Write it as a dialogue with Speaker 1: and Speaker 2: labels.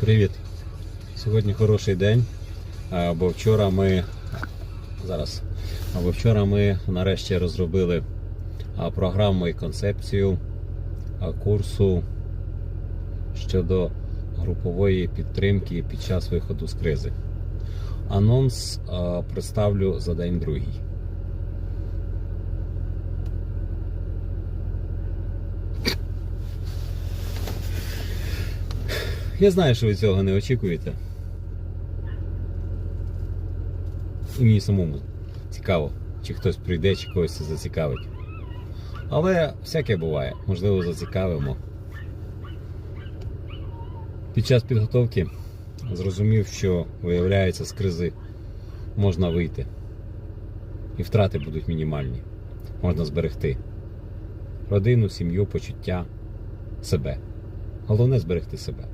Speaker 1: Привіт! Сьогодні хороший день, бо вчора ми зараз, або вчора ми нарешті розробили програму і концепцію курсу щодо групової підтримки під час виходу з кризи. Анонс представлю за день другий. Я знаю, що ви цього не очікуєте. І мені самому цікаво, чи хтось прийде, чи когось це зацікавить. Але всяке буває, можливо, зацікавимо. Під час підготовки зрозумів, що виявляється з кризи можна вийти. І втрати будуть мінімальні. Можна зберегти родину, сім'ю, почуття, себе. Головне зберегти себе.